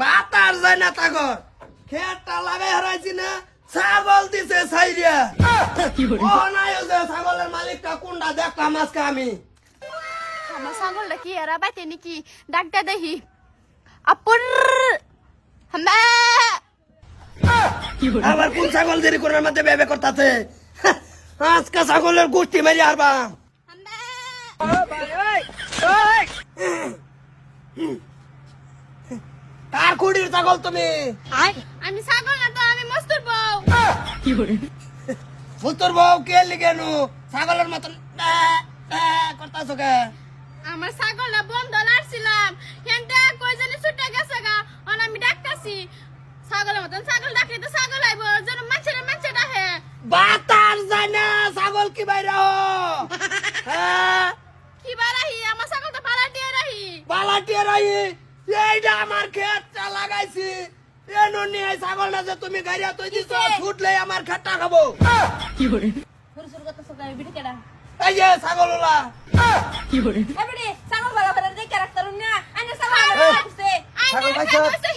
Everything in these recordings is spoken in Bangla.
বাতার যায় না তাগর। খেতটা লাগাই হারাইছি না ছাগল দিছে সাইরিয়া ও নাই ও যে ছাগলের মালিকটা কোনটা দেখলাম আজকে আমি। আমার ছাগলটা কি এরা বাইতে নাকি? ডাকটা দেখি। আপুর হাম্বা আবার কোন ছাগল দেরি করে মধ্যে বেবে করতেছে? আজকে ছাগলের গোষ্ঠী মেরি কার কুড়ির ছাগল তুমি? আমি ছাগল না তো আমি মস্তুর বউ। ফুতর বউ কে লিখেনু ছাগলের মতন করতেছ কে? আমার ছাগলটা বন্ধ লাড়ছিলাম হেনতে কই জানি ছুটে গেছে গা অন আমি ডাকতাছি। ছাগলের মতন ছাগল ডাকলে তো ছাগল আইব যেন মাছের মাছে ডাহে বাতার যায় না ছাগল কি বাইরে হ্যাঁ? কি বারাহি আমার ছাগল তো পালা দিয়ে রাহি। বালাটিয়ে রাই এইটা আমার খেতটা লাগাইছি। এনো নিয়ে এই ছাগলটা যে তুমি গাড়িয়া তুই দিছ ছুটলে আমার ক্ষেতটা খাব। কি করতে সকালে বিড়ি কেডা? এই যে ছাগল ওলা এবারে ছাগল বাগা বাগা দেখে রাখতার না। আনে ছাগল এই, বাগা রাখছে ছাগল আইনে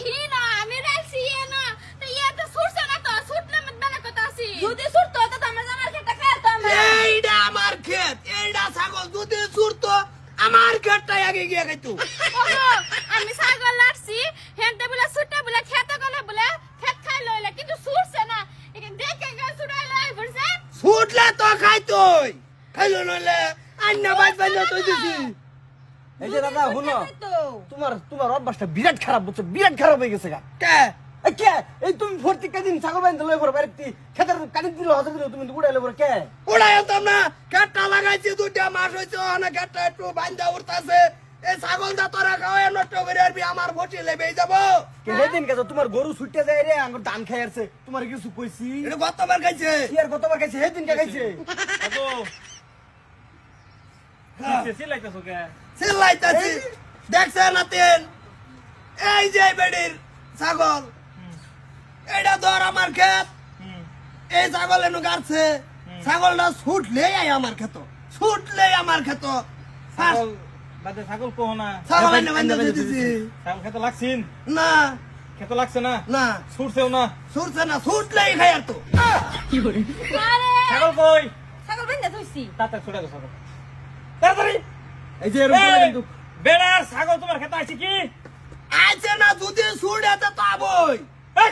আমার ক্ষেতটা আগে গিয়ে খাইতো। আমি ছাগল লাড়ছি হেনতে বলে ছুটে বলে খেতে গেলে বলে খেত খাই লইলে কিন্তু ছুটছে না। একে দেখে গে ছুটাই লাই বলছে ছুটলে তো খাইতোই। খাইলো নইলে আন্না বাইত বাইলে তুই দিছি এই যে দাদা তো। তোমার তোমার অভ্যাসটা বিরাট খারাপ বুঝছ বিরাট খারাপ হয়ে গেছে গা। কে? এই তুমি ভর্তি কদিন ছাগল বাইন লই পড়ো বাইরে খেতের কাটি দিল হাতে দিল তুমি উড়াইলে পড়ো কে? না। কাটটা লাগাইছি দুটা মাস হইছে অনেক কাটটা একটু বান্ধা উঠতাছে এই ছাগল দা তোরা আরবি আমার ভটি লেবেই যাব। কে সেদিন কে তোমার গরু ছুটতে যায় রে আঙ্গুর ধান খাই আসছে তোমার কিছু কইছি? এটা গতবার খাইছে। কি আর কতবার খাইছে? সেদিন কে খাইছে? চিল্লাইতাছি দেখছে না তেন এই যে বেডির ছাগল। এটা ধর আমার ক্ষেত। এই ছাগল এনু গাড়ছে ছাগলটা ছুটলেই আই আমার ক্ষেত। ছুটলেই আমার ক্ষেত। ছাগল বাদে ছাগল কহ না। ছাগল এনে বান্ধা দিছি। ছাগল খেতে লাগছিন? না। খেতে লাগছে না? না। ছুটছেও না? ছুটছে না ছুটলেই খাই আর তো। আরে! ছাগল কই? ছাগল তাড়াতাড়ি ছুটে গেছে ছাগল। তাড়াতাড়ি! এই যে এরকম কিন্তু বেড়ার ছাগল তোমার খেতে আছে কি? আছে না যদি ছুটে তো তাবই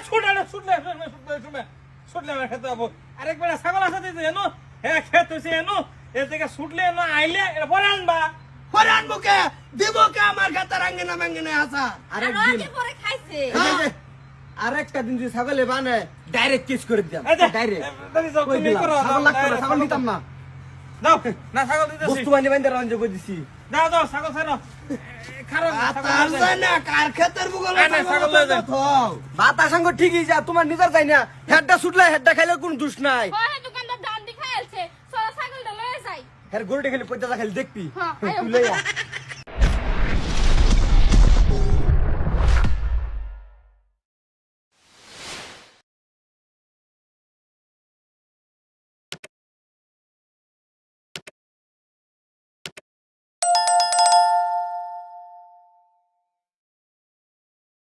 এই ছুটে না ছুটলে ছুটলে ছুটলে ছুটলে ছুটলে আমার খেতে যাব। আরেক বেড়া ছাগল আছে দিতে এনো? হ্যাঁ খেত হয়েছে এনো? এর থেকে ছুটলে এনো? আইলে এটা পরে আনবা। পরে আনব কে? দিব কে আমার ক্ষেতে রাঙ্গিনা মাঙ্গিনা আসা আরেকদিন। পরে খাইছে। আরেকটা দিন যদি ছাগলে বানে ডাইরেক্ট কিস করে দিতাম। ডাইরেক্ট ছাগল লাগতো না? ছাগল নিতাম না। দাও না ছাগল দিতেছি। বস্তু বান্ধে বান্ধে রঞ্জ করে দিছি। দাও দাও ছাগল ছাড়ো। ঠিকই যা তোমার নিজের যাই না। হেডটা ছুটলে হেডটা খাইলে কোনো দুষ নাই। হয় হ্যাঁ গরুটা খালি খালি দেখবি। হ্যাঁ। তুলে